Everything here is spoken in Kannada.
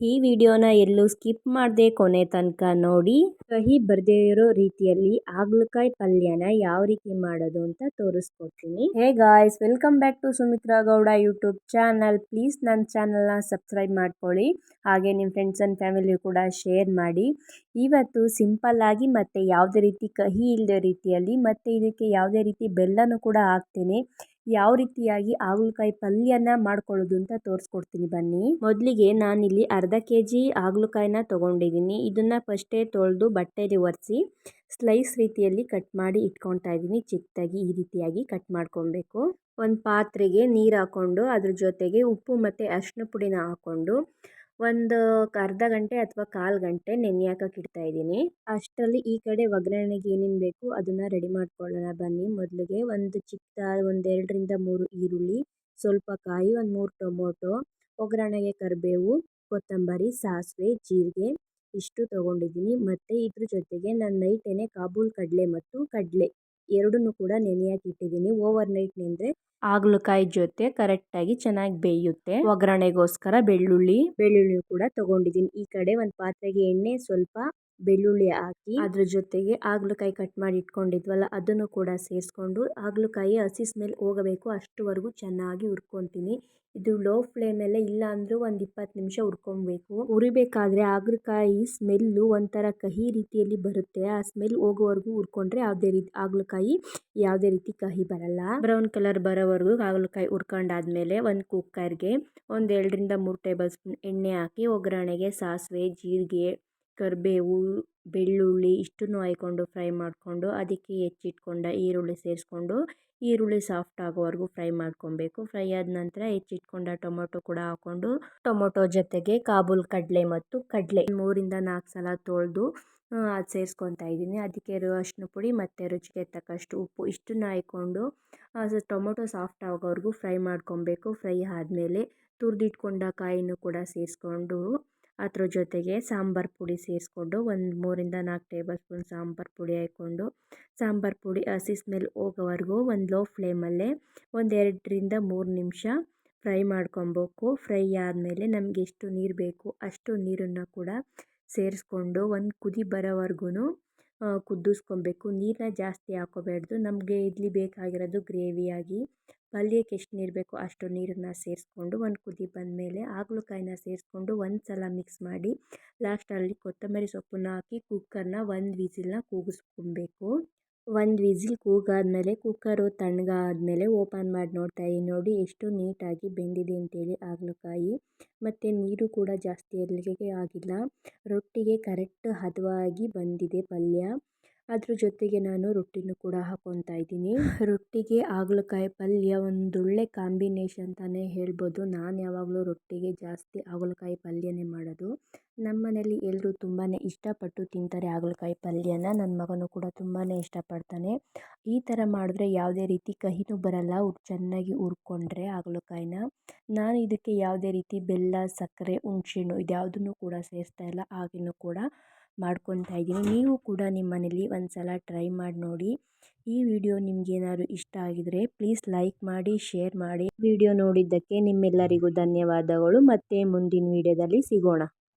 ಈ ವಿಡಿಯೋನ ಎಲ್ಲೂ ಸ್ಕಿಪ್ ಮಾಡದೆ ಕೊನೆ ತನಕ ನೋಡಿ. ಕಹಿ ಬರ್ದೇ ಇರೋ ರೀತಿಯಲ್ಲಿ ಆಗ್ಲಕಾಯಿ ಪಲ್ಯನ ಯಾವ ರೀತಿ ಮಾಡೋದು ಅಂತ ತೋರಿಸ್ಕೊಡ್ತೀನಿ. Hey guys welcome back to Sumitra Gowda YouTube channel please ನನ್ನ ಚಾನಲ್ನ ಸಬ್ಸ್ಕ್ರೈಬ್ ಮಾಡ್ಕೊಳ್ಳಿ. ಹಾಗೆ ನಿಮ್ಮ ಫ್ರೆಂಡ್ಸ್ ಆ್ಯಂಡ್ ಫ್ಯಾಮಿಲಿ ಕೂಡ ಶೇರ್ ಮಾಡಿ. ಇವತ್ತು ಸಿಂಪಲ್ ಆಗಿ ಮತ್ತು ಯಾವುದೇ ರೀತಿ ಕಹಿ ಇಲ್ಲದೆ ರೀತಿಯಲ್ಲಿ ಮತ್ತು ಇದಕ್ಕೆ ಯಾವುದೇ ರೀತಿ ಬೆಲ್ಲನೂ ಕೂಡ ಹಾಕ್ತೀನಿ. ಯಾವ ರೀತಿಯಾಗಿ ಹಾಗಲಕಾಯಿ ಪಲ್ಯನ ಮಾಡ್ಕೊಳ್ಳೋದು ಅಂತ ತೋರಿಸ್ಕೊಡ್ತೀನಿ ಬನ್ನಿ. ಮೊದಲಿಗೆ ನಾನಿಲ್ಲಿ ಅರ್ಧ ಕೆ ಜಿ ಹಾಗಲಕಾಯಿನ ತೊಗೊಂಡಿದ್ದೀನಿ. ಇದನ್ನು ಫಸ್ಟೇ ತೊಳೆದು ಬಟ್ಟೆಲಿ ಒರೆಸಿ ಸ್ಲೈಸ್ ರೀತಿಯಲ್ಲಿ ಕಟ್ ಮಾಡಿ ಇಟ್ಕೊತಾ ಇದ್ದೀನಿ. ಚಿಕ್ಕದಾಗಿ ಈ ರೀತಿಯಾಗಿ ಕಟ್ ಮಾಡ್ಕೊಬೇಕು ಒಂದು ಪಾತ್ರೆಗೆ ನೀರು ಹಾಕ್ಕೊಂಡು ಅದ್ರ ಜೊತೆಗೆ ಉಪ್ಪು ಮತ್ತು ಅರಿಶಿನ ಪುಡಿನ ಹಾಕ್ಕೊಂಡು ಒಂದು ಅರ್ಧ ಗಂಟೆ ಅಥವಾ ಕಾಲು ಗಂಟೆ ನೆನೆ ಇಡ್ತಾಯಿದ್ದೀನಿ ಅಷ್ಟರಲ್ಲಿ ಈ ಕಡೆ ಒಗ್ಗರಣೆಗೆ ಏನೇನು ಬೇಕು ಅದನ್ನು ರೆಡಿ ಮಾಡ್ಕೊಳ್ಳೋಣ ಬನ್ನಿ. ಮೊದಲಿಗೆ ಒಂದು ಚಿಕ್ಕ ಒಂದೆರಡರಿಂದ ಮೂರು ಈರುಳ್ಳಿ, ಸ್ವಲ್ಪ ಕಾಯಿ, ಒಂದು ಮೂರು ಟೊಮೊಟೊ, ಒಗ್ಗರಣೆಗೆ ಕರಿಬೇವು, ಕೊತ್ತಂಬರಿ, ಸಾಸಿವೆ, ಜೀರಿಗೆ ಇಷ್ಟು ತೊಗೊಂಡಿದ್ದೀನಿ. ಮತ್ತು ಇದ್ರ ಜೊತೆಗೆ ನಾನು ನೈಟೇನೆ ಕಾಬೂಲ್ ಕಡಲೆ ಮತ್ತು ಕಡಲೆ. ಎರಡನ್ನೂ ಕೂಡ ನೆನೆಯಕ್ಕೆ ಇಟ್ಟಿದ್ದೀನಿ. ಓವರ್ ನೈಟ್ ನೆಂದರೆ ಹಾಗಲಕಾಯಿ ಜೊತೆ ಕರೆಕ್ಟಾಗಿ ಚೆನ್ನಾಗಿ ಬೇಯುತ್ತೆ. ಒಗ್ಗರಣೆಗೋಸ್ಕರ ಬೆಳ್ಳುಳ್ಳಿ ಬೆಳ್ಳುಳ್ಳಿ ಕೂಡ ತಗೊಂಡಿದ್ದೀನಿ. ಈ ಕಡೆ ಒಂದು ಪಾತ್ರೆಗೆ ಎಣ್ಣೆ ಸ್ವಲ್ಪ ಬೆಳ್ಳುಳ್ಳಿ ಹಾಕಿ ಅದ್ರ ಜೊತೆಗೆ ಹಾಗಲಕಾಯಿ ಕಟ್ ಮಾಡಿ ಇಟ್ಕೊಂಡಿದ್ವಲ್ಲ, ಅದನ್ನು ಕೂಡ ಸೇರಿಸ್ಕೊಂಡು ಹಾಗಲಕಾಯಿ ಹಸಿ ಸ್ಮೆಲ್ ಹೋಗಬೇಕು, ಅಷ್ಟುವರೆಗೂ ಚೆನ್ನಾಗಿ ಹುರ್ಕೊತೀನಿ. ಇದು ಲೋ ಫ್ಲೇಮಲ್ಲೇ ಇಲ್ಲ ಅಂದರೂ ಒಂದು ಇಪ್ಪತ್ತು ನಿಮಿಷ ಹುರ್ಕೊಬೇಕು. ಹುರಿಬೇಕಾದ್ರೆ ಹಾಗಲಕಾಯಿ ಸ್ಮೆಲ್ಲು ಒಂಥರ ಕಹಿ ರೀತಿಯಲ್ಲಿ ಬರುತ್ತೆ. ಆ ಸ್ಮೆಲ್ ಹೋಗೋವರೆಗೂ ಹುರ್ಕೊಂಡ್ರೆ ಯಾವುದೇ ರೀತಿ ಹಾಗಲಕಾಯಿ ಯಾವುದೇ ರೀತಿ ಕಹಿ ಬರಲ್ಲ. ಬ್ರೌನ್ ಕಲರ್ ಬರೋವರೆಗೂ ಹಾಗಲಕಾಯಿ ಹುರ್ಕೊಂಡಾದ್ಮೇಲೆ ಒಂದು ಕುಕ್ಕರ್ಗೆ ಒಂದು ಎರಡರಿಂದ ಮೂರು ಟೇಬಲ್ ಸ್ಪೂನ್ ಎಣ್ಣೆ ಹಾಕಿ ಒಗ್ಗರಣೆಗೆ ಸಾಸಿವೆ, ಜೀರಿಗೆ ಕರಿಬೇವು, ಬೆಳ್ಳುಳ್ಳಿ ಇಷ್ಟನ್ನೂ ಹಾಯ್ಕೊಂಡು ಫ್ರೈ ಮಾಡಿಕೊಂಡು ಅದಕ್ಕೆ ಹೆಚ್ಚಿಟ್ಕೊಂಡ ಈರುಳ್ಳಿ ಸೇರಿಸ್ಕೊಂಡು ಈರುಳ್ಳಿ ಸಾಫ್ಟ್ ಆಗೋವರೆಗೂ ಫ್ರೈ ಮಾಡ್ಕೊಬೇಕು. ಫ್ರೈ ಆದ ನಂತರ ಹೆಚ್ಚಿಟ್ಕೊಂಡ ಟೊಮೊಟೊ ಕೂಡ ಹಾಕ್ಕೊಂಡು ಟೊಮೊಟೊ ಜೊತೆಗೆ ಕಾಬೂಲ್ ಕಡಲೆ ಮತ್ತು ಕಡಲೆ ಮೂರಿಂದ ನಾಲ್ಕು ಸಲ ತೊಳೆದು ಅದು ಸೇರಿಸ್ಕೊತಾ ಇದ್ದೀನಿ. ಅದಕ್ಕೆ ಅರಿಶಿನ ಪುಡಿ ಮತ್ತು ರುಚಿಗೆ ತಕ್ಕಷ್ಟು ಉಪ್ಪು ಇಷ್ಟನ್ನು ಹಾಕ್ಕೊಂಡು ಟೊಮೊಟೊ ಸಾಫ್ಟ್ ಆಗೋವರೆಗೂ ಫ್ರೈ ಮಾಡ್ಕೊಬೇಕು. ಫ್ರೈ ಆದಮೇಲೆ ತುರಿದಿಟ್ಕೊಂಡ ಕಾಯಿನೂ ಕೂಡ ಸೇರಿಸ್ಕೊಂಡು ಅದ್ರ ಜೊತೆಗೆ ಸಾಂಬಾರು ಪುಡಿ ಸೇರಿಸ್ಕೊಂಡು ಒಂದು ಮೂರಿಂದ ನಾಲ್ಕು ಟೇಬಲ್ ಸ್ಪೂನ್ ಸಾಂಬಾರು ಪುಡಿ ಹಾಕ್ಕೊಂಡು, ಸಾಂಬಾರು ಪುಡಿ ಹಸಿ ಸ್ಮೆಲ್ ಹೋಗೋವರೆಗೂ ಒಂದು ಲೋ ಫ್ಲೇಮಲ್ಲೇ ಒಂದು ಎರಡರಿಂದ ಮೂರು ನಿಮಿಷ ಫ್ರೈ ಮಾಡ್ಕೊಬೇಕು. ಫ್ರೈ ಆದಮೇಲೆ ನಮಗೆ ಎಷ್ಟು ನೀರು ಬೇಕು ಅಷ್ಟು ನೀರನ್ನು ಕೂಡ ಸೇರಿಸ್ಕೊಂಡು ಒಂದು ಕುದಿ ಬರೋವರೆಗೂ ಕುದಿಸ್ಕೊಬೇಕು. ನೀರನ್ನ ಜಾಸ್ತಿ ಹಾಕೋಬಾರ್ದು ನಮಗೆ ಇಡ್ಲಿ ಬೇಕಾಗಿರೋದು ಗ್ರೇವಿಯಾಗಿ ಪಲ್ಯಕ್ಕೆ ಎಷ್ಟು ನೀರು ಬೇಕೋ ಅಷ್ಟು ನೀರನ್ನ ಸೇರಿಸ್ಕೊಂಡು ಒಂದು ಕುದಿ ಬಂದಮೇಲೆ ಹಾಗಲಕಾಯಿನ ಸೇರಿಸ್ಕೊಂಡು ಒಂದು ಸಲ ಮಿಕ್ಸ್ ಮಾಡಿ ಲಾಸ್ಟಲ್ಲಿ ಕೊತ್ತಂಬರಿ ಸೊಪ್ಪನ್ನ ಹಾಕಿ ಕುಕ್ಕರ್ನ ಒಂದು ವಿಸಿಲ್ನ ಕೂಗಿಸ್ಕೊಬೇಕು. ಒಂದು ವಿಸಿಲ್ ಕೂಗಾದಮೇಲೆ ಕುಕ್ಕರು ತಣ್ಣಗಾದ್ಮೇಲೆ ಓಪನ್ ಮಾಡಿ ನೋಡ್ತಾ ಇದ್ದೀನಿ ನೋಡಿ ಎಷ್ಟು ನೀಟಾಗಿ ಬೆಂದಿದೆ ಅಂತೇಳಿ ಹಾಗಲಕಾಯಿ ಮತ್ತು ನೀರು ಕೂಡ ಜಾಸ್ತಿ ಎಲ್ಲಿಗೆ ಆಗಿಲ್ಲ, ರೊಟ್ಟಿಗೆ ಕರೆಕ್ಟ್ ಹದವಾಗಿ ಬಂದಿದೆ ಪಲ್ಯ. ಅದ್ರ ಜೊತೆಗೆ ನಾನು ರೊಟ್ಟಿನೂ ಕೂಡ ಹಾಕ್ಕೊತಾ ಇದ್ದೀನಿ. ರೊಟ್ಟಿಗೆ ಹಾಗಲಕಾಯಿ ಪಲ್ಯ ಒಂದೊಳ್ಳೆ ಕಾಂಬಿನೇಷನ್ ಅಂತಲೇ ಹೇಳ್ಬೋದು. ನಾನು ಯಾವಾಗಲೂ ರೊಟ್ಟಿಗೆ ಜಾಸ್ತಿ ಹಾಗಲಕಾಯಿ ಪಲ್ಯನೇ ಮಾಡೋದು. ನಮ್ಮ ಮನೇಲಿ ಎಲ್ಲರೂ ತುಂಬಾ ಇಷ್ಟಪಟ್ಟು ತಿಂತಾರೆ ಹಾಗಲಕಾಯಿ ಪಲ್ಯನ. ನನ್ನ ಮಗನು ಕೂಡ ತುಂಬಾ ಇಷ್ಟಪಡ್ತಾನೆ. ಈ ಥರ ಮಾಡಿದ್ರೆ ಯಾವುದೇ ರೀತಿ ಕಹಿನೂ ಬರಲ್ಲ. ಚೆನ್ನಾಗಿ ಹುರ್ಕೊಂಡ್ರೆ ಹಾಗಲಕಾಯಿನ. ನಾನು ಇದಕ್ಕೆ ಯಾವುದೇ ರೀತಿ ಬೆಲ್ಲ, ಸಕ್ಕರೆ, ಹುಣ್ಸೆಹಣ್ಣು ಇದ್ಯಾವುದನ್ನು ಕೂಡ ಸೇರಿಸ್ತಾ ಇಲ್ಲ. ಹಾಗೆಯೂ ಕೂಡ. ಮಾಡ್ಕೊತಾ ಇದ್ದೀನಿ. ನೀವು ಕೂಡ ನಿಮ್ಮ ಮನೇಲಿ ಒಂದು ಸಲ ಟ್ರೈ ಮಾಡಿ ನೋಡಿ. ಈ ವಿಡಿಯೋ ನಿಮಗೇನಾದ್ರು ಇಷ್ಟ ಆಗಿದರೆ ಪ್ಲೀಸ್ ಲೈಕ್ ಮಾಡಿ, ಶೇರ್ ಮಾಡಿ. ವಿಡಿಯೋ ನೋಡಿದ್ದಕ್ಕೆ ನಿಮ್ಮೆಲ್ಲರಿಗೂ ಧನ್ಯವಾದಗಳು. ಮತ್ತೆ ಮುಂದಿನ ವಿಡಿಯೋದಲ್ಲಿ ಸಿಗೋಣ.